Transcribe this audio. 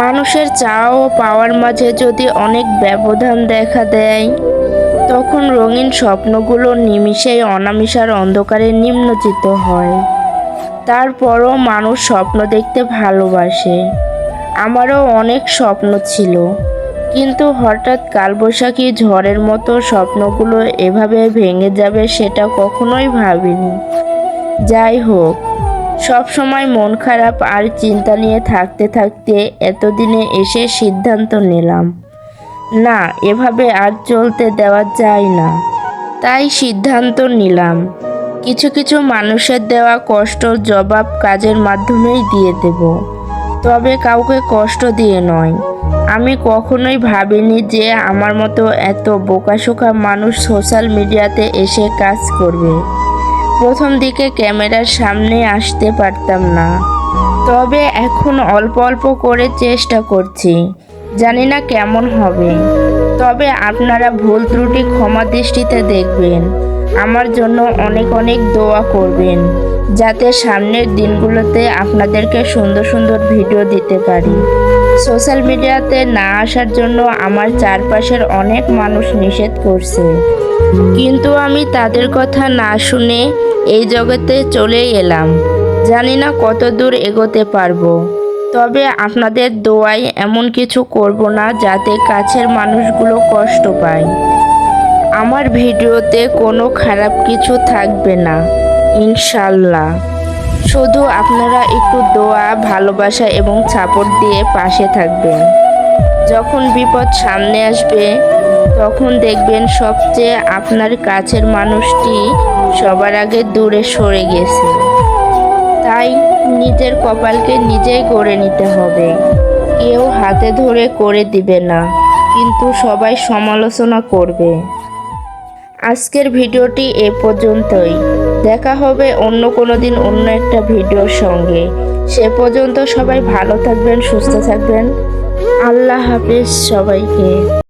মানুষের চাওয়া ও পাওয়ার মাঝে যদি অনেক ব্যবধান দেখা দেয়, তখন রঙিন স্বপ্নগুলো নিমিষেই অনামিষার অন্ধকারে নিম্নচিত হয়। তারপরও মানুষ স্বপ্ন দেখতে ভালোবাসে। আমারও অনেক স্বপ্ন ছিল, কিন্তু হঠাৎ কালবৈশাখী ঝড়ের মতো স্বপ্নগুলো এভাবে ভেঙে যাবে সেটা কখনোই ভাবিনি। যাই হোক সব সময় মন খারাপ আর চিন্তা নিয়ে থাকতে থাকতে এতদিনে এসে সিদ্ধান্ত নিলাম। না, এভাবে আর চলতে দেওয়া যায় না। তাই সিদ্ধান্ত নিলাম। কিছু কিছু মানুষের দেওয়া কষ্ট জবাব কাজের মাধ্যমেই দিয়ে দেব। তবে কাউকে কষ্ট দিয়ে নয়। আমি কখনোই ভাবিনি যে আমার মতো এত বোকাশোকা মানুষ সোশ্যাল মিডিয়াতে এসে কাজ করবে। প্রথম দিকে ক্যামেরার সামনে আসতে পারতাম না। তবে এখন অল্প অল্প করে চেষ্টা করছি। জানি না কেমন হবে। তবে আপনারা ভুল ত্রুটি ক্ষমা দৃষ্টিতে দেখবেন। আমার জন্য অনেক অনেক দোয়া করবেন, যাতে সামনের দিনগুলোতে আপনাদেরকে সুন্দর সুন্দর ভিডিও দিতে পারি। সোশ্যাল মিডিয়াতে না আসার জন্য আমার চারপাশের অনেক মানুষ নিষেধ করছে। কিন্তু আমি তাদের কথা না শুনে এই জগতে চলেই এলাম। জানি না কত দূর এগোতে পারব। তবে আপনাদের দোয়ায় এমন কিছু করব না যাতে কাছের মানুষগুলো কষ্ট পায়। আমার ভিডিওতে কোনো খারাপ কিছু থাকবে না। ইনশাল্লাহ। শুধু আপনারা একটু দোয়া, ভালোবাসা এবং সাপোর্ট দিয়ে পাশে থাকবেন। যখন বিপদ সামনে আসবে, তখন দেখবেন সবচেয়ে আপনার কাছের মানুষটি সবার আগে দূরে সরে গেছে। তাই নিজের কপালকে নিজেই গড়ে নিতে হবে। কেউ হাতে ধরে করে দিবে না, কিন্তু সবাই সমালোচনা করবে। আজকের ভিডিওটি এ পর্যন্তই। দেখা হবে অন্য কোনো দিন অন্য একটা ভিডিওর সঙ্গে। সে পর্যন্ত সবাই ভালো থাকবেন, সুস্থ থাকবেন। আল্লাহ হাফিজ সবাইকে।